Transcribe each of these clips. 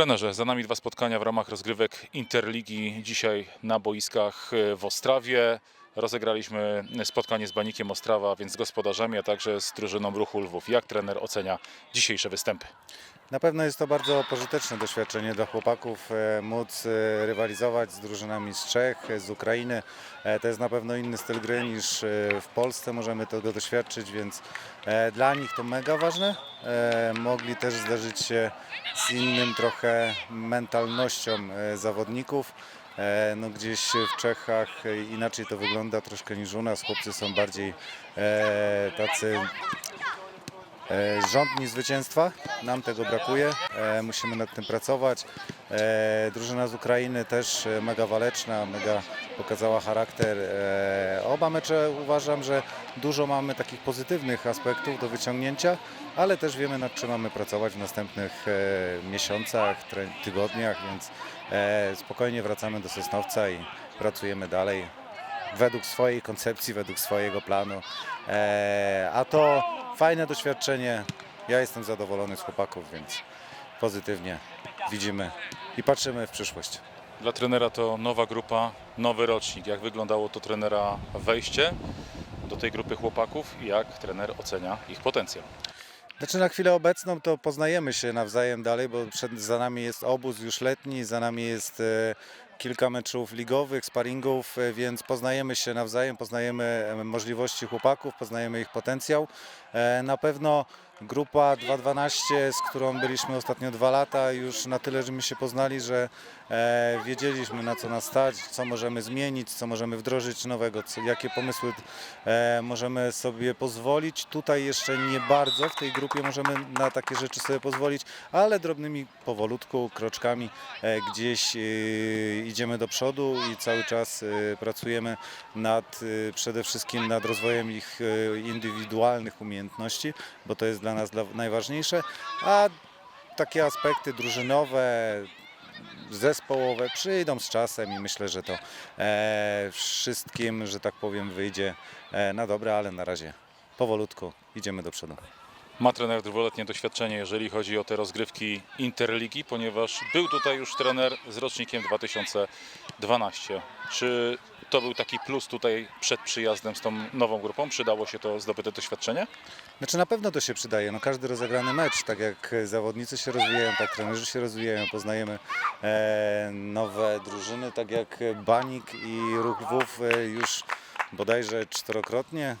Trenerze, za nami dwa spotkania w ramach rozgrywek Interligi. Dzisiaj na boiskach w Ostrawie. Rozegraliśmy spotkanie z Banikiem Ostrawa, więc z gospodarzami, a także z drużyną Ruchu Lwów. Jak trener ocenia dzisiejsze występy? Na pewno jest to bardzo pożyteczne doświadczenie dla chłopaków, e, móc e, rywalizować z drużynami z Czech, z Ukrainy. E, To jest na pewno inny styl gry niż w Polsce możemy tego doświadczyć, więc dla nich to mega ważne. Mogli też zderzyć się z innym trochę mentalnością zawodników. No gdzieś w Czechach inaczej to wygląda troszkę niż u nas. Chłopcy są bardziej tacy rządni zwycięstwa. Nam tego brakuje. E, musimy nad tym pracować. E, drużyna z Ukrainy też e, mega waleczna, mega pokazała charakter. E, oba mecze uważam, że dużo mamy takich pozytywnych aspektów do wyciągnięcia, ale też wiemy nad czym mamy pracować w następnych e, miesiącach, tygodniach, więc e, spokojnie wracamy do Sosnowca i pracujemy dalej według swojej koncepcji, według swojego planu. E, a to fajne doświadczenie. Ja jestem zadowolony z chłopaków, więc pozytywnie widzimy i patrzymy w przyszłość. Dla trenera to nowa grupa, nowy rocznik. Jak wyglądało to trenera wejście do tej grupy chłopaków i jak trener ocenia ich potencjał? Znaczy na chwilę obecną to poznajemy się nawzajem dalej, bo przed, za nami jest obóz już letni, za nami jest e, kilka meczów ligowych, sparingów, e, więc poznajemy się nawzajem, poznajemy e, możliwości chłopaków, poznajemy ich potencjał. E, na pewno grupa 2.12, z którą byliśmy ostatnio dwa lata, już na tyle, że my się poznali, że wiedzieliśmy na co nas stać, co możemy zmienić, co możemy wdrożyć nowego, jakie pomysły możemy sobie pozwolić. Tutaj jeszcze nie bardzo w tej grupie możemy na takie rzeczy sobie pozwolić, ale drobnymi powolutku, kroczkami gdzieś idziemy do przodu i cały czas e, pracujemy nad e, przede wszystkim nad rozwojem ich e, indywidualnych umiejętności, bo to jest dla nas najważniejsze, a takie aspekty drużynowe, zespołowe przyjdą z czasem i myślę, że to e, wszystkim, że tak powiem, wyjdzie e, na dobre, ale na razie powolutku idziemy do przodu. Ma trener dwuletnie doświadczenie, jeżeli chodzi o te rozgrywki Interligi, ponieważ był tutaj już trener z rocznikiem 2012. Czy to był taki plus tutaj przed przyjazdem z tą nową grupą? Przydało się to zdobyte doświadczenie? Znaczy na pewno to się przydaje. No, każdy rozegrany mecz, tak jak zawodnicy się rozwijają, tak trenerzy się rozwijają, poznajemy e, nowe drużyny, tak jak Banik i Ruch Lwów e, już bodajże czterokrotnie,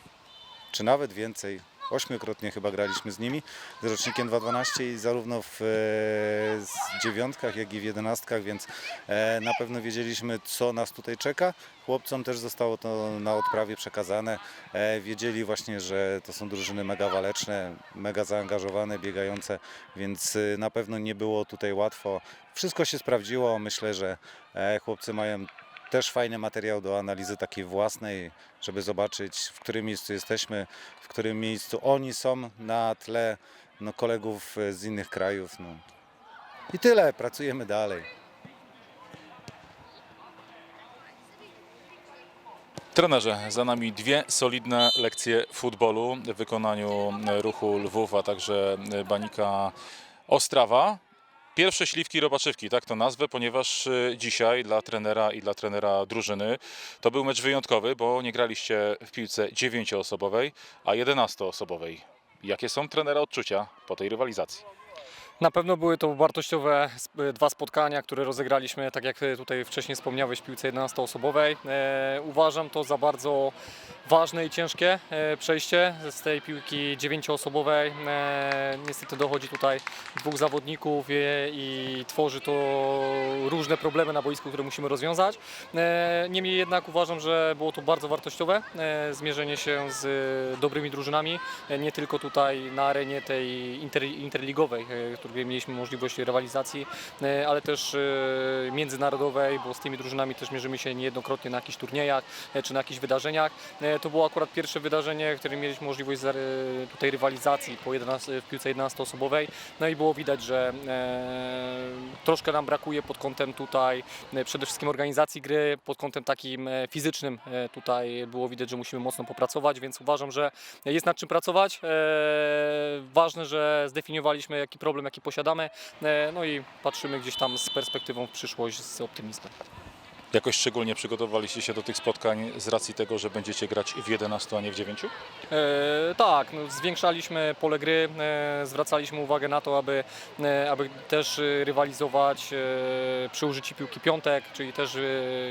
czy nawet więcej, ośmiokrotnie chyba graliśmy z nimi, z rocznikiem 2.12 i zarówno w e, dziewiątkach, jak i w jedenastkach, więc e, na pewno wiedzieliśmy, co nas tutaj czeka. Chłopcom też zostało to na odprawie przekazane. E, wiedzieli właśnie, że to są drużyny mega waleczne, mega zaangażowane, biegające, więc e, na pewno nie było tutaj łatwo. Wszystko się sprawdziło. Myślę, że e, chłopcy mają też fajny materiał do analizy takiej własnej, żeby zobaczyć, w którym miejscu jesteśmy, w którym miejscu oni są na tle no, kolegów z innych krajów. No. I tyle, pracujemy dalej. Trenerze, za nami dwie solidne lekcje futbolu w wykonaniu ruchu Lwów, a także Banika Ostrawa. Pierwsze śliwki robaczywki, tak to nazwę, ponieważ y, dzisiaj dla trenera i dla trenera drużyny to był mecz wyjątkowy, bo nie graliście w piłce dziewięcioosobowej, a jedenastoosobowej. Jakie są trenera odczucia po tej rywalizacji? Na pewno były to wartościowe dwa spotkania, które rozegraliśmy, tak jak tutaj wcześniej wspomniałeś, w piłce 11-osobowej. E, uważam to za bardzo ważne i ciężkie e, przejście z tej piłki 9-osobowej. E, niestety dochodzi tutaj dwóch zawodników e, i tworzy to różne problemy na boisku, które musimy rozwiązać. E, niemniej jednak uważam, że było to bardzo wartościowe e, zmierzenie się z e, dobrymi drużynami, e, nie tylko tutaj na arenie tej inter, interligowej, e, której mieliśmy możliwość rywalizacji, e, ale też e, międzynarodowej, bo z tymi drużynami też mierzymy się niejednokrotnie na jakichś turniejach e, czy na jakichś wydarzeniach. To było akurat pierwsze wydarzenie, w którym mieliśmy możliwość tutaj rywalizacji po 11, w piłce 11-osobowej. No i było widać, że troszkę nam brakuje pod kątem tutaj przede wszystkim organizacji gry, pod kątem takim fizycznym tutaj było widać, że musimy mocno popracować, więc uważam, że jest nad czym pracować. Ważne, że zdefiniowaliśmy jaki problem, jaki posiadamy, e, no i patrzymy gdzieś tam z perspektywą w przyszłość z optymizmem. Jakoś szczególnie przygotowaliście się do tych spotkań z racji tego, że będziecie grać w 11, a nie w 9? E, tak, no, zwiększaliśmy pole gry, e, zwracaliśmy uwagę na to, aby, e, aby też e, rywalizować e, przy użyciu piłki piątek, czyli też e,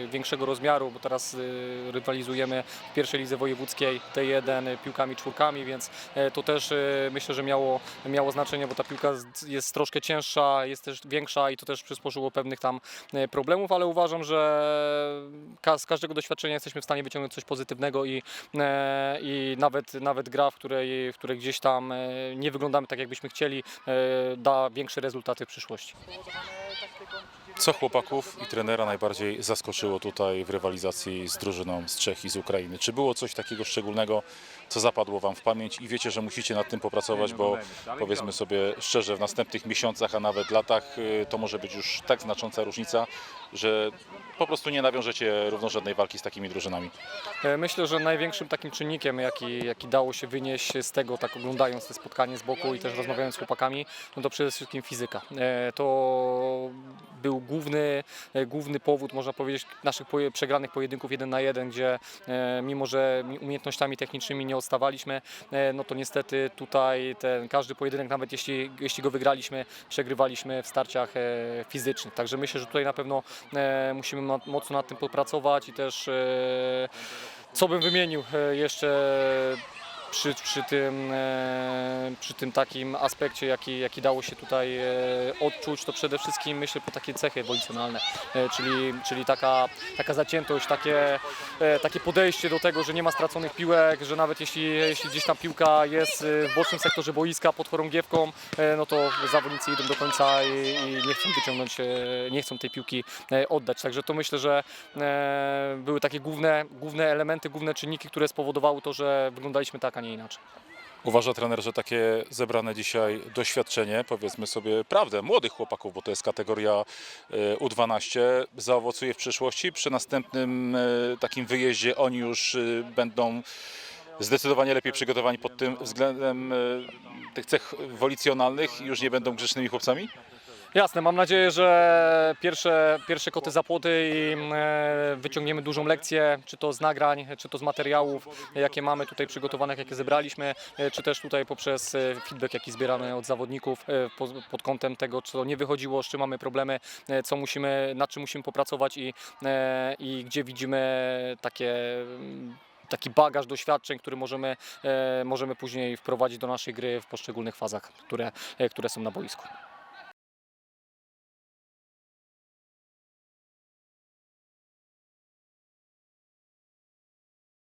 większego rozmiaru, bo teraz e, rywalizujemy w pierwszej lidze wojewódzkiej T1 piłkami czwórkami, więc e, to też e, myślę, że miało, miało znaczenie, bo ta piłka jest troszkę cięższa, jest też większa i to też przysporzyło pewnych tam e, problemów, ale uważam, że z każdego doświadczenia jesteśmy w stanie wyciągnąć coś pozytywnego i, e, i nawet, nawet gra, w której, w której gdzieś tam e, nie wyglądamy tak, jakbyśmy chcieli, e, da większe rezultaty w przyszłości. Co chłopaków i trenera najbardziej zaskoczyło tutaj w rywalizacji z drużyną z Czech i z Ukrainy? Czy było coś takiego szczególnego, co zapadło Wam w pamięć i wiecie, że musicie nad tym popracować, bo powiedzmy sobie szczerze, w następnych miesiącach, a nawet latach y, to może być już tak znacząca różnica, że po prostu nie nawiążecie równorzędnej walki z takimi drużynami. E, Myślę, że największym takim czynnikiem, jaki, jaki dało się wynieść z tego, tak oglądając te spotkanie z boku i też rozmawiając z chłopakami, no to przede wszystkim fizyka. E, To był główny, e, główny powód, można powiedzieć, naszych przegranych pojedynków jeden na jeden, gdzie e, mimo, że mi- umiejętnościami technicznymi nie odstawaliśmy, e, no to niestety tutaj ten każdy pojedynek, nawet jeśli, jeśli go wygraliśmy, przegrywaliśmy w starciach fizycznych. Także myślę, że tutaj na pewno musimy mo- mocno nad tym popracować i też co bym wymienił jeszcze przy, przy, tym, e, przy tym takim aspekcie, jaki, jaki dało się tutaj e, odczuć, to przede wszystkim myślę po takie cechy ewolucjonalne, e, czyli, czyli taka, taka zaciętość, takie, takie podejście do tego, że nie ma straconych piłek, że nawet jeśli, jeśli gdzieś tam piłka jest w bocznym sektorze boiska pod chorągiewką, no to zawodnicy idą do końca i, i nie chcą wyciągnąć, nie chcą tej piłki oddać. Także to myślę, że były takie główne, główne elementy, główne czynniki, które spowodowały to, że wyglądaliśmy tak, a nie inaczej. Uważa trener, że takie zebrane dzisiaj doświadczenie, powiedzmy sobie prawdę, młodych chłopaków, bo to jest kategoria e, U12, zaowocuje w przyszłości. Przy następnym e, takim wyjeździe oni już e, będą zdecydowanie lepiej przygotowani pod tym względem tych cech wolicjonalnych i już nie będą grzecznymi chłopcami? Jasne, mam nadzieję, że pierwsze, pierwsze koty za płoty i e, wyciągniemy dużą lekcję, czy to z nagrań, czy to z materiałów, jakie mamy tutaj przygotowanych, jakie zebraliśmy, e, czy też tutaj poprzez e, feedback, jaki zbieramy od zawodników po- pod kątem tego, co nie wychodziło, z czym mamy problemy, co musimy, nad czym musimy popracować i, i gdzie widzimy takie mm, taki bagaż doświadczeń, który możemy, możemy później wprowadzić do naszej gry w poszczególnych fazach, które, które są na boisku.